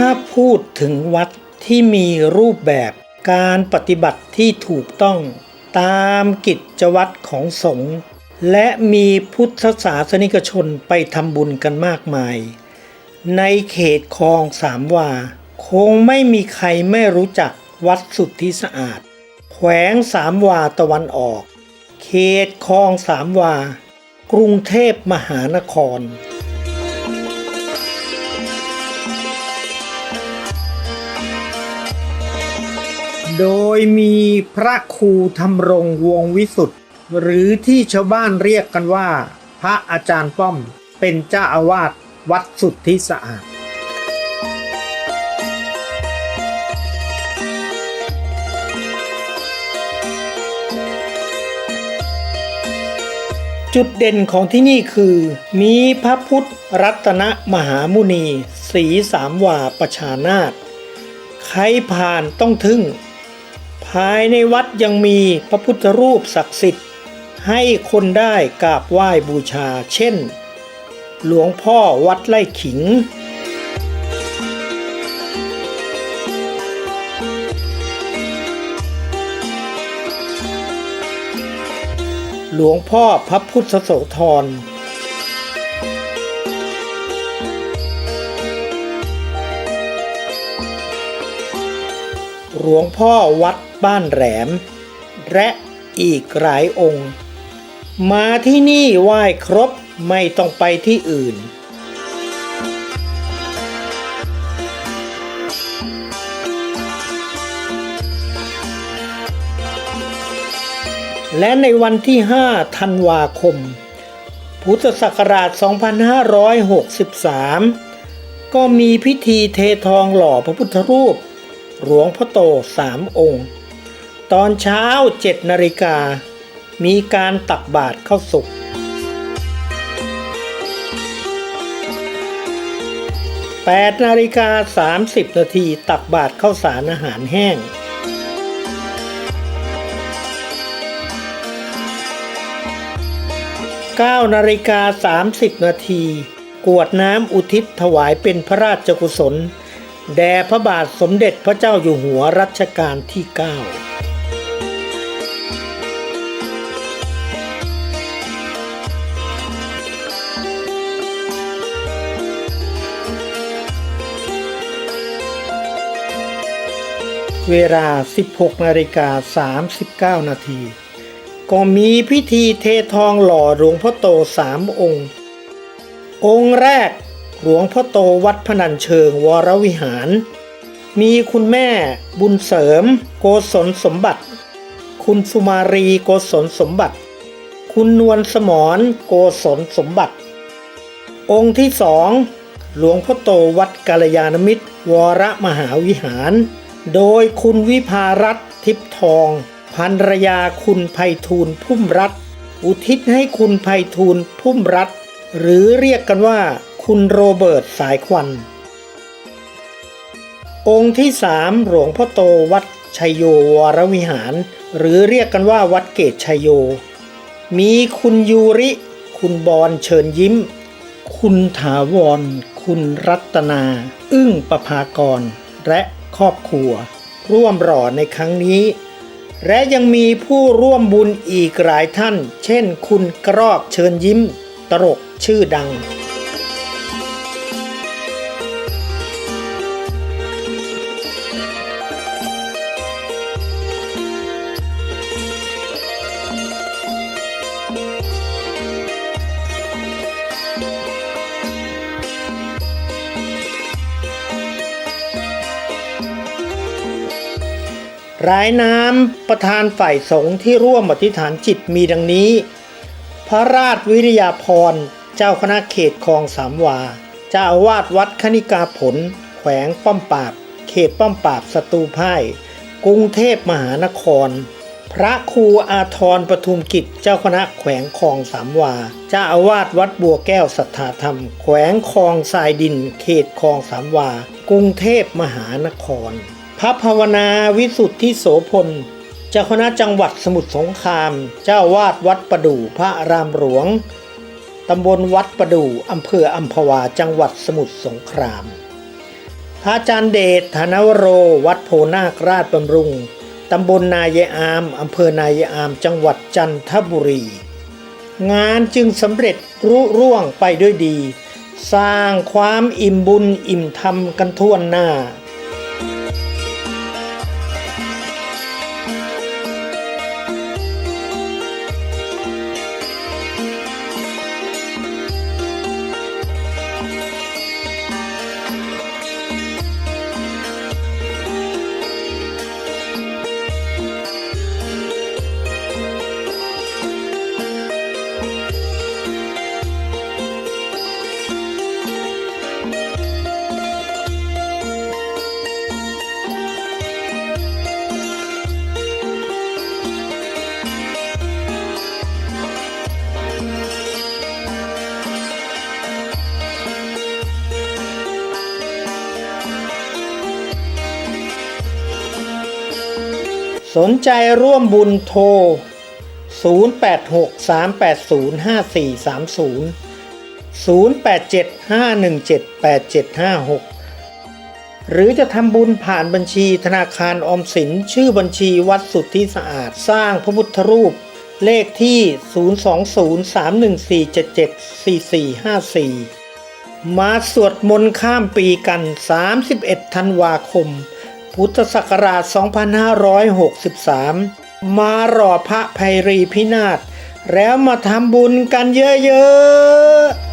ถ้าพูดถึงวัดที่มีรูปแบบการปฏิบัติที่ถูกต้องตามกิจวัตรของสงฆ์และมีพุทธศาสนิกชนไปทำบุญกันมากมาย ในเขตคลองสามวา คงไม่มีใครไม่รู้จักวัดสุทธิสะอาด แขวงสามวาตะวันออก เขตคลองสามวา กรุงเทพมหานคร โดยมีพระครูธรรมรงวงวิสุทธ์หรือที่ชาวบ้านเรียกกันว่า พระอาจารย์ป้อมเป็นเจ้าอาวาสวัดสุทธิสะอาด จุดเด่นของที่นี่คือ มีพระพุทธรัตนมหามุนี สีสามวาประชานาตใครผ่านต้องทึ่ง ภายในวัดยังมีพระพุทธรูปศักดิ์สิทธิ์ ให้คนได้กราบไหว้บูชา เช่น หลวงพ่อวัดไร่ขิง หลวงพ่อพระพุทธโสธรหลวงพ่อวัด บ้านแหลม และอีกหลายองค์ มาที่นี่ไหว้ครบไม่ต้องไปที่อื่น และในวันที่ 5 ธันวาคม พุทธศักราช 2563 ก็มีพิธีเททองหล่อพระพุทธรูป หลวงพ่อโตสามองค์ ตอนเช้า7นาฬิกา มีการตักบาตรเข้าสุก8นาฬิกา30นาทีตักบาตรข้าวสารอาหารแห้ง9นาฬิกา30นาทีกวดน้ำอุทิศถวายเป็นพระราชกุศล แด่พระบาทสมเด็จพระเจ้าอยู่หัวรัชกาลที่ 9 เวลา 16นาฬิกา39 นาที ก็มีพิธีเททองหล่อหลวงพ่อโตสามองค์ องค์แรกหลวงพ่อโตวัดพนัญเชิงวรวิหาร มีคุณแม่บุญเสริม โกศลสมบัติ คุณสุมารีโกศลสมบัติ คุณนวลสมรโกศลสมบัติ องค์ที่สองหลวงพ่อโตวัดกาลยานมิตร วรมหาวิหาร โดยคุณวิภารัตทิพทองภรรยาคุณไพฑูรย์พุ่มรัตอุทิศให้คุณไพฑูรย์พุ่มรัตหรือเรียกกันว่า คุณโรเบิร์ตสายควัน องค์ที่สามหลวงพ่อโตวัดชัยโยวรวิหาร หรือเรียกกันว่าวัดเกตชัยโย มีคุณยูริ คุณบอลเชิญยิ้ม คุณถาวร คุณรัตนา อึ้งประภากร และ ครอบครัว ร่วมหล่อในครั้งนี้ และยังมีผู้ร่วมบุญอีกหลายท่าน เช่นคุณกรอกเชิญยิ้ม ตลกชื่อดัง รายนามประธานฝ่ายสงฆ์ที่ร่วมอธิษฐานจิตมีดังนี้ พระราชวิริยาพร เจ้าคณะเขตคลองสามวาเจ้าอาวาสวัดคณิกาผล แขวงป้อมปราบ เขตป้อมปราบสตูพ่ายกรุงเทพมหานคร พระครูอาทรปทุมกิจเจ้าคณะแขวงคลองสามวาเจ้าอาวาสวัดบัวแก้วสัทธาธรรม แขวงคลองทรายดิน เขตคลองสามวา กรุงเทพมหานคร พระภาวนาวิสุทธิโสพล เจ้าคณะจังหวัดสมุทรสงคราม เจ้าวาดวัดประดู่พระรามหลวง ตำบลวัดประดู่อำเภออัมพวาจังหวัดสมุทรสงครามพพระอาจารย์เดชธนวโร วัดโพนาคราชบำรุง ตำบลนายายอามอำเภอนายายอาม จังหวัดจันทบุรี งานจึงสำเร็จรุ่ร่วงไปด้วยดี สร้างความอิ่มบุญอิ่มธรรมกันทั่วหน้า สนใจร่วมบุญโทร 0863805430 0875178756 หรือจะทำบุญผ่านบัญชีธนาคารออมสินชื่อบัญชีวัดสุทธิสะอาดสร้างพระพุทธรูป เลขที่ 02031477454 มาสวดมนต์ข้ามปีกัน 31 ธันวาคม พุทธศักราช 2563 มารอพระภัยรีพินาศแล้วมาทำบุญกันเยอะๆ